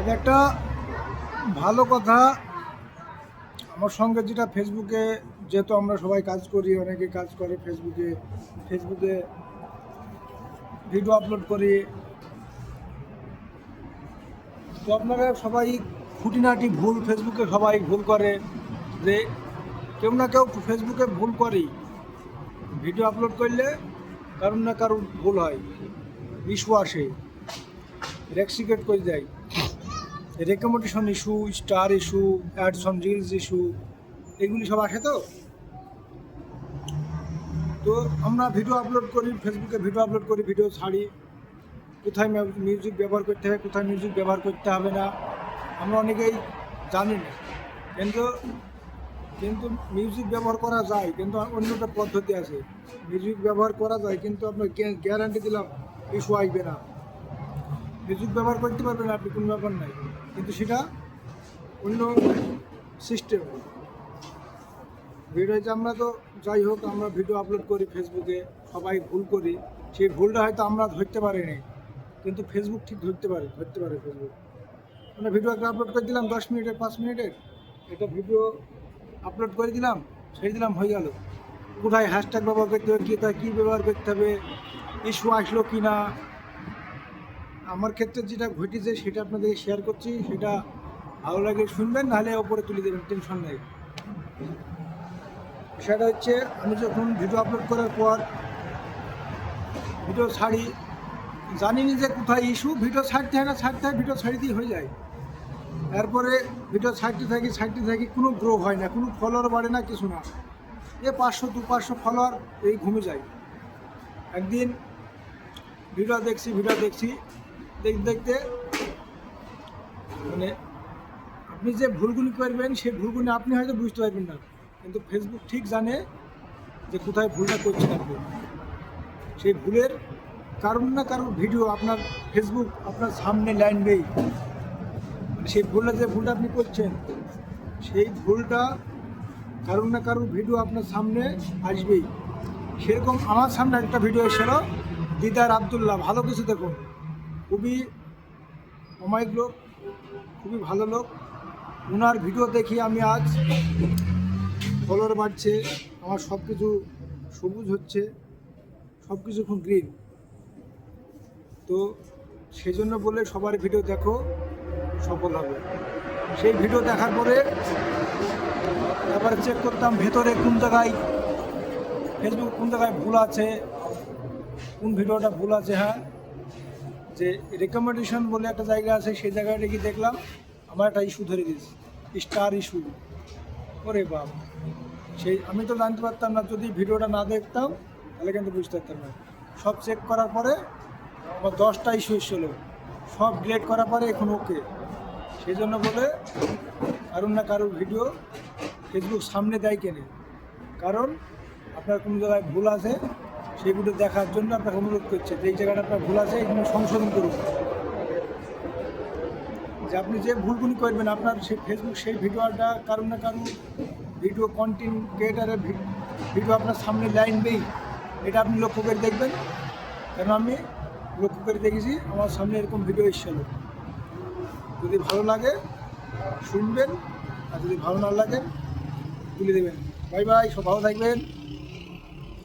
আজ একটা ভালো কথা। আমার সঙ্গে যেটা ফেসবুকে যেহেতু আমরা সবাই কাজ করি, অনেকে কাজ করে ফেসবুকে ফেসবুকে ভিডিও আপলোড করি। তো আপনারা সবাই খুঁটিনাটি ভুল ফেসবুকে সবাই ভুল করে। যে কেউ না কেউ ফেসবুকে ভুল করেই ভিডিও আপলোড করলে কারণ না কারণ ভুল হয়। ইস্যু আসে। রেক্সিকেট করে দেয়। Recommendation issue star issue ads on reels issue এগুলি সব আসে তো? তো আমরা ভিডিও আপলোড করি ফেসবুকে ভিডিও আপলোড করি ভিডিও ছাড়ি। কোথায় মিউজিক ব্যবহার করতে হবে কোথায় মিউজিক ব্যবহার করতে হবে না। আমরা অনেকেই জানি না। কিন্তু কিন্তু মিউজিক ব্যবহার করা যায়, কিন্তু অন্য একটা পদ্ধতি আছে। মিউজিক ব্যবহার করা যায়, কিন্তু আপনার গ্যারান্টি দিলাম ইস্যু আসবে না। মিউজিক ব্যবহার করতে পারবেন আপনি, কোনো ব্যাপার নাই। কিন্তু সেটা অন্য সিস্টেম ভিডিও আমরা তো যাই হোক, আমরা ভিডিও আপলোড করি ফেসবুকে সবাই ভুল করি। সেই ভুলটা হয়তো আমরা ধরতে পারিনি, কিন্তু ফেসবুক ঠিক ধরতে পারে ধরতে পারে ফেসবুক আমরা ভিডিও একটা আপলোড করে দিলাম, দশ মিনিটের, পাঁচ মিনিটের। একটা ভিডিও আপলোড করে দিলাম, ছেড়ে দিলাম, হয়ে গেল। কোথায় হ্যাশট্যাগ ব্যবহার করতে হবে, কী কী ব্যবহার করতে হবে ইস্যু আসলো কি না আমার ক্ষেত্রে যেটা ঘটেছে, সেটা আপনাদেরকে শেয়ার করছি। সেটা ভালো লাগে শুনবেন, নাহলে ওপরে তুলে দেবেন টেনশন নেই। সেটা হচ্ছে, আমি যখন ভিডিও আপলোড করার পর ভিডিও ছাড়ি, জানিনি যে কোথায় ইস্যু ভিডিও ছাড়তে হয় না, ছাড়তে হয় ভিডিও ছাড়ি দিয়ে হয়ে যায়। তারপরে ভিডিও ছাড়তে থাকি ছাড়তে থাকি, কোনো গ্রো হয় না, কোনো ফলোয়ার বাড়ে না, কিছু না। এ পাঁচশো, দু পাঁচশো ফলোয়ার এই ঘুমে যায়। একদিন ভিডিও দেখছি ভিডিও দেখছি দেখতে দেখতে। মানে আপনি যে ভুলগুলি করবেন, সেই ভুলগুলি আপনি হয়তো বুঝতে পারবেন না। কিন্তু ফেসবুক ঠিক জানে যে কোথায় ভুলটা করছেন আপনি। সেই ভুলের কারণ না কারণ ভিডিও আপনার ফেসবুক আপনার সামনে লাইন নেই। মানে সেই ভুলটা যে ভুলটা আপনি করছেন, সেই ভুলটা কারণ না কারণ ভিডিও আপনার সামনে আসবেই। সেরকম আমার সামনে একটা ভিডিও এসেছিল দিদার আবদুল্লাহ। ভালো কিছু দেখুন। খুবই অমায়িক লোক, খুবই ভালো লোক। ওনার ভিডিও দেখি আমি আজ। ফলোয়ার বাড়ছে, আমার সব কিছু সবুজ হচ্ছে সব কিছু খুব গ্রিন তো সেই জন্য বলে সবার ভিডিও দেখো, সফল হবে। সেই ভিডিও দেখার পরে তারপরে চেক করতাম ভেতরে কোন জায়গায় ফেসবুক কোন জায়গায় ভুল আছে, কোন ভিডিওটা ভুল আছে হ্যাঁ। যে রেকমেন্ডেশন বলে একটা জায়গা আছে, সেই জায়গাটা কি দেখলাম, আমার একটা ইস্যু ধরে দিয়েছে স্টার ইস্যু ওরে বাপ। সেই, আমি তো জানতে পারতাম না, যদি ভিডিওটা না দেখতাম, তাহলে কিন্তু বুঝতে পারতাম না। সব চেক করার পরে, আমার দশটা ইস্যু এসেছিল। সব ডিলেট করার পরে এখন ওকে সেই জন্য বলে কারণ না কারোর ভিডিও ফেসবুক সামনে দেয় কেনে। কারণ, আপনার কোনো জায়গায় ভুল আছে সেগুলো দেখার জন্য আপনাকে অনুরোধ করছে যে এই জায়গাটা আপনার ভুল আছে এগুলো সংশোধন করুন। যে আপনি যে ভুলগুলি করবেন, আপনার সেই ফেসবুক সেই ভিডিওটা কারণ না কারণ ভিডিও কন্টেন্ট ক্রিয়েটারের ভিডিও আপনার সামনে লাইন নেই, এটা আপনি লক্ষ্য করে দেখবেন। কারণ আমি লক্ষ্য করে দেখেছি, আমার সামনে এরকম ভিডিও এসেছিল। যদি ভালো লাগে, শুনবেন, আর যদি ভালো না লাগে, তুলে দেবেন। বাই বাই সব ভালো থাকবেন।